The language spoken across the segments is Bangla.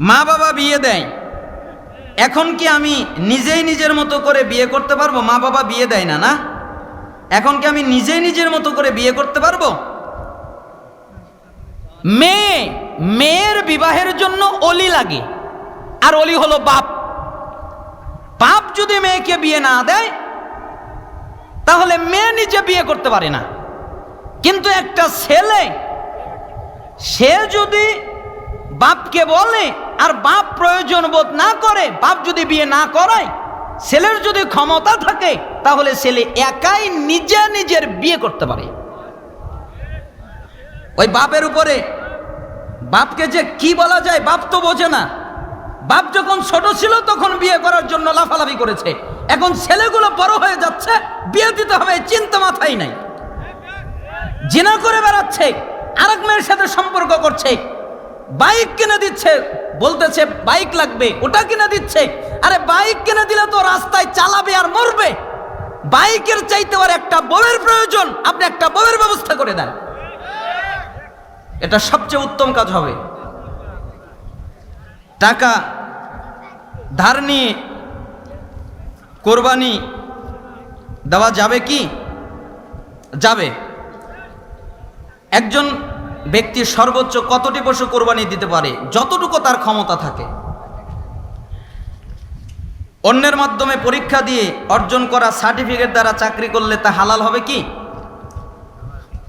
মা বাবা বিয়ে দেয়। এখন কি আমি নিজেই নিজের মতো করে বিয়ে করতে পারব? মা বাবা বিয়ে দেয় না না? এখন কি আমি নিজেই নিজের মতো করে বিয়ে করতে পারব? মেয়ে, মেয়ের বিবাহের জন্য অলি লাগে। আর অলি হলো বাপ। বাপ যদি মেয়েকে বিয়ে না দেয়, তাহলে মেয়ে নিজে বিয়ে করতে পারে না। কিন্তু একটা ছেলে, সে যদি বাপকে বলে আর বাপ প্রয়োজন বোধ না করে, বাপ যদি বিয়ে না করায়, ছেলের যদি ক্ষমতা থাকে, তাহলে ছেলে একাই নিজে নিজের বিয়ে করতে পারে। ওই বাপের উপরে বাপকে যে কি বলা যায়, বাপ তো বোঝে না। বাপ যখন ছোট ছিল, তখন বিয়ে করার জন্য লাফালাফি করেছে। এখন ছেলেগুলো বড় হয়ে যাচ্ছে, বিয়ে দিতে হবে চিন্তা মাথায় নাই। জিনা করে বেড়াচ্ছে, আরেক মেয়ের সাথে সম্পর্ক করছে, বাইক কিনে দিচ্ছে বলতেছে, বাইক লাগবে, ওটা কিনে দিচ্ছে। আরে, বাইক কিনে দিলে তো রাস্তায় চালাবে আর মরবে। বাইকের চাইতে আর একটা বউয়ের প্রয়োজন। আপনি একটা বউয়ের ব্যবস্থা করে দেন। এটা সবচেয়ে উত্তম কাজ হবে। টাকা ধার নিয়ে কোরবানি দেওয়া যাবে কি? যাবে। একজন ব্যক্তি সর্বোচ্চ কতটি পশু কোরবানি দিতে পারে, যতটুকু তার ক্ষমতা থাকে। অন্যের মাধ্যমে পরীক্ষা দিয়ে অর্জন করা সার্টিফিকেট দ্বারা চাকরি করলে তা হালাল হবে কি?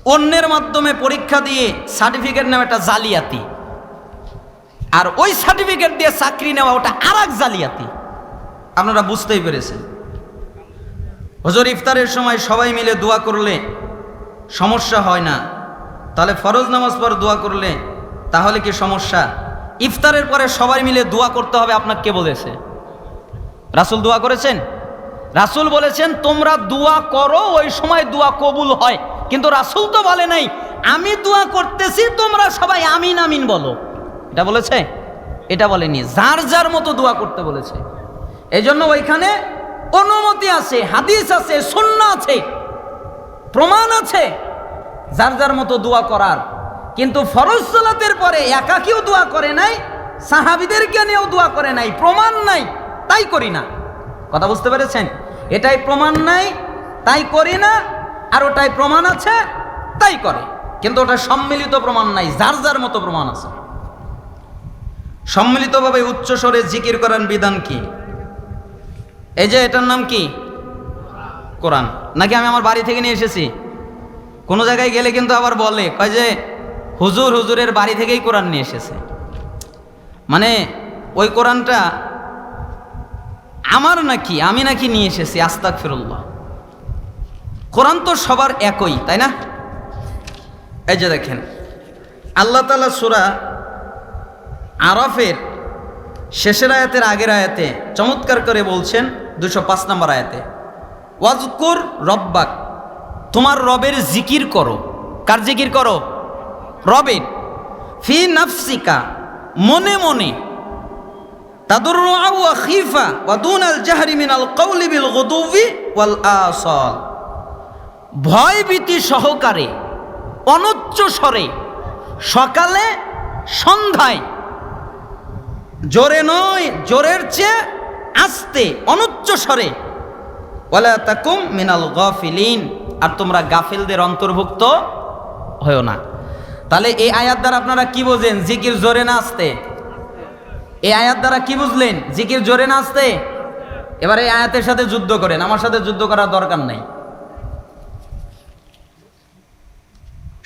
অন্যের মাধ্যমে পরীক্ষা দিয়ে সার্টিফিকেট নেওয়া একটা জালিয়াতি। আর ওই সার্টিফিকেট দিয়ে চাকরি নেওয়া ওটা আর এক জালিয়াতি। আপনারা বুঝতেই পেরেছেন। হজর ইফতারের সময় সবাই মিলে দোয়া করলে সমস্যা হয় না। তাহলে ফরজ নামাজ পর দোয়া করলে তাহলে কি সমস্যা? ইফতারের পরে সবাই মিলে দোয়া করতে হবে, আপনাকে কে বলেছে? রাসুল দোয়া করেছেন? রাসুল বলেছেন, তোমরা দোয়া করো, ওই সময় দোয়া কবুল হয়। কিন্তু রাসুল তো বলে নাই, আমি দোয়া করতেছি, তোমরা সবাই আমিন আমিন বলো। এটা বলেছে? এটা বলেনি, যার যার মতো দোয়া করতে বলেছে। এই জন্য ওইখানে অনুমতি আছে, হাদিস আছে শূন্য আছে, প্রমাণ আছে। যার যার মতো দোয়া করার। কিন্তু ফরজ সালাতের পরে একাকিও দোয়া করে নাই, সাহাবিদেরকে নিয়েও দোয়া করে নাই, প্রমাণ নাই, তাই করি না। কথা বুঝতে পেরেছেন? এটাই প্রমাণ নাই, তাই করি না, আর ওটাই প্রমাণ আছে, তাই করে। কিন্তু ওটা সম্মিলিত প্রমাণ নাই, যার যার মতো প্রমাণ আছে। সম্মিলিতভাবে উচ্চ স্বরে জিকির করার বিধান কি? এই যে এটার নাম কি? কোরআন। নাকি আমি আমার বাড়ি থেকে নিয়ে এসেছি? কোনো জায়গায় গেলে কিন্তু আবার বলে, কয় যে, হুজুর, হুজুরের বাড়ি থেকেই কোরআন নিয়ে এসেছে। মানে ওই কোরআনটা আমার নাকি, আমি নাকি নিয়ে এসেছি আস্তাক ফিরুল্লাহ কোরআন তো সবার একই, তাই না? এই যে দেখেন, আল্লাহ তালা সুরা আরফের শেষের আয়াতের আগের আয়াতে চমৎকার করে বলছেন, দুশো পাঁচ নম্বর আয়াতে, ওয়াজকুর রব্বাক। তোমার রবের জিকির করো। কার জিকির করো? রবের। ফি নাফসিকা, মনে মনে। তাদুর খিফা ওয়াদুন আল জাহরি মিনাল কৌলি বিল গদুবি আসল। ভয় ভীতি সহকারে, অনুচ্চ স্বরে, সকালে সন্ধ্যায়। জোরে নয়, জোরের চেয়ে আস্তে, অনুচ্চ স্বরে। ওয়ালা তাকুম মিনাল গফিলিন। আর তোমরা গাফিলদের অন্তর্ভুক্ত হয়েও না। তাহলে এই আয়াত দ্বারা আপনারা কি বোঝেন জিকির জোরে না আসতে? এই আয়াত দ্বারা কি বুঝলেন? জিকির জোরে না আসতে? এবার এই আয়াতের সাথে যুদ্ধ করেন। আমার সাথে যুদ্ধ করার দরকার নাই।